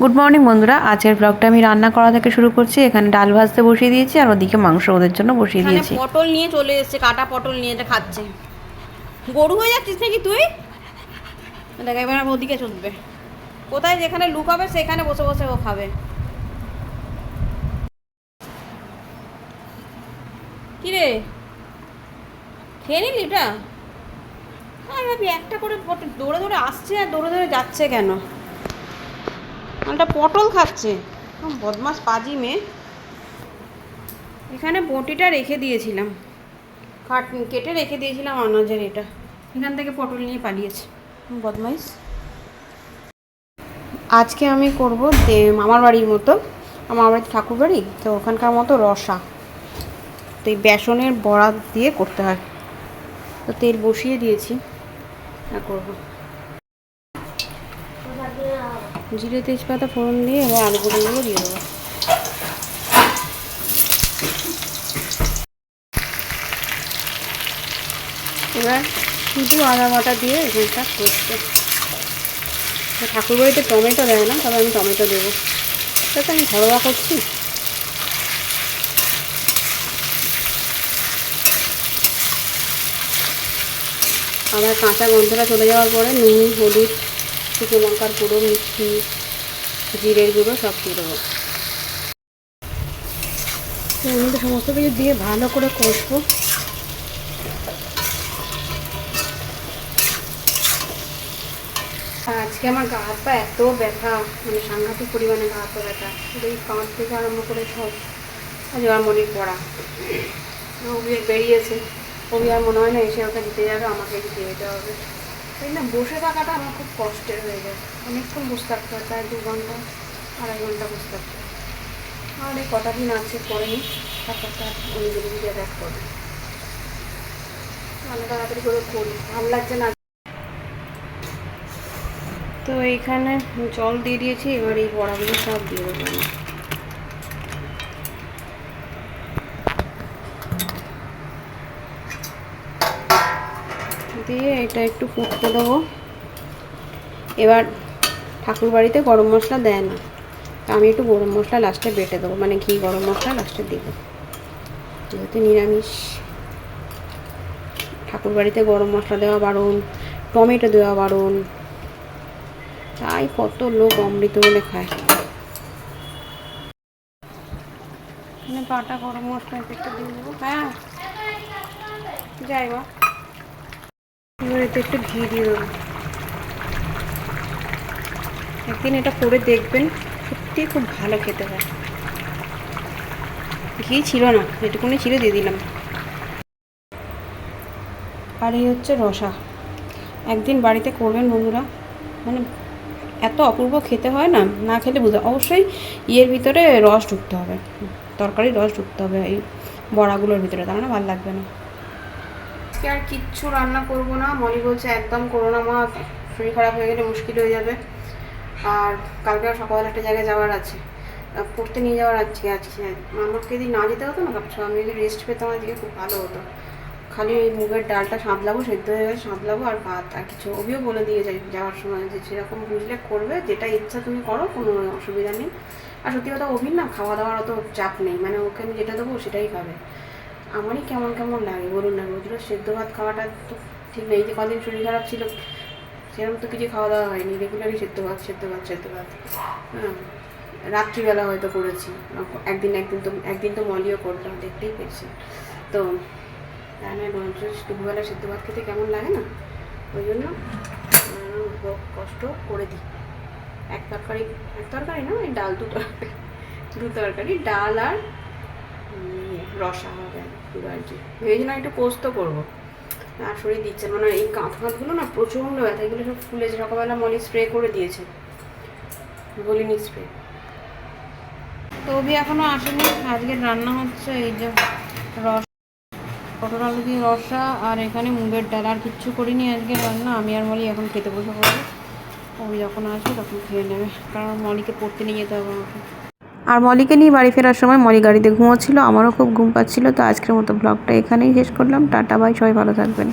Good morning বন্ধুরা। আজকের ব্লগটা আমি রান্না করা থেকে শুরু করছি। এখানে ডাল ভাজতে বসিয়ে দিয়েছি আর ওদিকে মাংস ওদের জন্য বসিয়ে দিয়েছি। পটল নিয়ে চলে এসেছে কাটা পটল নিয়ে এটা খাচ্ছে। গরু হয়ে যাচ্ছিস নাকি তুই? দেখ এবার ওদিকে চলবে। কোথায় যেখানে লুকাবে সেখানে বসে বসে ও খাবে। কি রে খেয়ে নিলি এটা? আমি ভাবি একটা করে পটল দৌড়ে দৌড়ে আসছে আর দৌড়ে দৌড়ে যাচ্ছে কেন? একটা পটল খাচ্ছে। বদমাস পাজি মেয়ে। এখানে বটিটা রেখে দিয়েছিলাম। কাট কেটে রেখে দিয়েছিলাম আনাজের এটা। এখান থেকে পটল নিয়ে পালিয়েছে। বদমাইশ। আজকে আমি করব মামার বাড়ির মতো। আমার বাড়ির ঠাকুর বাড়ি তো ওখানকার মতো রসা। তো এই বেসনের বড়া দিয়ে করতে হয়। তো তেল বসিয়ে দিয়েছি। করব। জিরে তেজপাতা, ফোড়ন দিয়ে এবার আলুগুলো দিয়ে দেবো। এবার শুধু আদা বাটা দিয়ে এখানটা করতে। ঠাকুর বাড়িতে টমেটো দেয় না, তবে আমি টমেটো দেবো। তাতে আমি ঘরোয়া করছি। আবার কাঁচা গন্ধটা চলে যাওয়ার পরে নুন, হলুদ শুকনো লঙ্কার গুঁড়ো, মিষ্টি, জিরের গুঁড়ো, সব দেবো। তো সমস্ত কিছু দিয়ে ভালো করে কষবো। আজকে আমার গা হাত পা এত ব্যথা মানে সাংঘাতিক পরিমাণে গা হাত পা ব্যথা। এই কাঁধ থেকে আরম্ভ করে সব। আজ আর মনে পড়া। অভি বেরিয়েছে। অভি আর মনে হয় না এসে ওকে দিতে যাবে, আমাকে দিতে যেতে হবে। তাই না বসে থাকাটা আমার খুব কষ্টের হয়ে যায়। অনেকক্ষণ বসে থাকতে হয়, প্রায় দু ঘণ্টা, আড়াই ঘণ্টা বসে থাকতে আর এই কটা দিন আছে করেনি তারপরটা উনি দিদি দিদি ব্যাক করবে আমি তাড়াতাড়ি করে করি। ভালো লাগছে না? তো এইখানে জল দিয়ে দিয়েছি, এবার এই বড়াগুলো সব দিয়ে দেবো দিয়ে এটা একটু ফুটতে দেবো এবার ঠাকুর বাড়িতে গরম মশলা দেয় না। তা আমি একটু গরম মশলা লাস্টে বেটে দেবো মানে ঘি গরম মশলা লাস্টে দেবো। যেহেতু নিরামিষ। ঠাকুর বাড়িতে গরম মশলা দেওয়া বারণ, টমেটো দেওয়া বারণ। তাই কত লোক অমৃত বলে খায়। পাটা গরম মশলা একটু দিয়ে দেবো। হ্যাঁ। যাই বা এবার একটু ঘি দিয়ে দেবো একদিন এটা করে দেখবেন, সত্যি খুব ভালো খেতে হয়। ঘি ছিল না যেটুকুনি ছিল, দিয়ে দিলাম। আর এই হচ্ছে রসা। একদিন বাড়িতে করবেন বন্ধুরা মানে এত অপূর্ব খেতে হয় না না খেলে বুঝতে অবশ্যই ইয়ের ভিতরে রস ঢুকতে হবে তরকারি রস ঢুকতে হবে, এই বড়াগুলোর ভিতরে তার মানে ভালো লাগবে না। আজকে আর কিচ্ছু রান্না করব না। মনি বলছে, একদম করো না মা, শরীর খারাপ হয়ে গেলে মুশকিল হয়ে যাবে। আর কালকে আর সকালে একটা জায়গায় যাওয়ার আছে। পড়তে নিয়ে যাওয়ার আছে। আজকে আমাকে যদি না যেতে হতো না আমি যদি রেস্ট পেতাম আজকে, খুব ভালো হতো। খালি ওই মুগের ডালটা সাঁতলাবো, সেদ্ধ হয়ে গেছে সাঁতলাবো আর ভাত আর কিছু। অভিও বলে দিয়ে যাই যাওয়ার সময় যে সেরকম বুঝলে করবে, যেটা ইচ্ছা তুমি করো, কোনো অসুবিধা নেই। আর সত্যি কথা, অভির না খাওয়া দাওয়ার অত চাপ নেই। মানে ওকে আমি যেটা দেবো সেটাই খাবে। আমারই কেমন কেমন লাগে, বলুন না, রোজরোজ সেদ্ধ ভাত খাওয়াটা তো ঠিক নেই যে কদিন শরীর খারাপ ছিল, সেরকম তো কিছু খাওয়া দাওয়া হয়নি রেগুলারই সেদ্ধ ভাত সেদ্ধ ভাত সেদ্ধ ভাত। হ্যাঁ রাত্রিবেলা হয়তো করেছি, একদিন একদিন তো একদিন তো মলিও করলাম, দেখতেই পেয়েছি। তো রান্না রোজ রোজ দুপুরবেলা সেদ্ধ ভাত খেতে কেমন লাগে না? ওই জন্য কষ্ট করে দিই। এক তরকারি এক তরকারি না, ওই ডাল দু তরকারি দু তরকারি, ডাল আর রসা হবে পুরো আর কি। ভেবেছিলাম একটু পোস্ত করব। আর শরীর দিচ্ছে। মানে এই কাঁথ কাঁথগুলো না প্রচণ্ড ব্যথা। এগুলো সব ফুলেছে সকালবেলা মলি স্প্রে করে দিয়েছে। বলিনি স্প্রে তো অভি এখনও আসেনি। আজকে রান্না হচ্ছে এই যে রস, পটল আলু দিয়ে রসা আর এখানে মুগের ডাল। আর কিচ্ছু করিনি আজকে রান্না। আমি আর মলি এখন খেতে বসে পড়ব। অভি যখন আসবে তখন খেয়ে নেবে। কারণ মলিকে পড়তে নিয়ে যেতে হবে আমাকে। আর মলিকে নিয়ে বাড়ি ফেরার সময় মলি গাড়িতে ঘুমোচ্ছিল, আমারও খুব ঘুম পাচ্ছিল, তো আজকের মতো ব্লগটা এখানেই শেষ করলাম। টাটা বাই সবাই ভালো থাকবেন।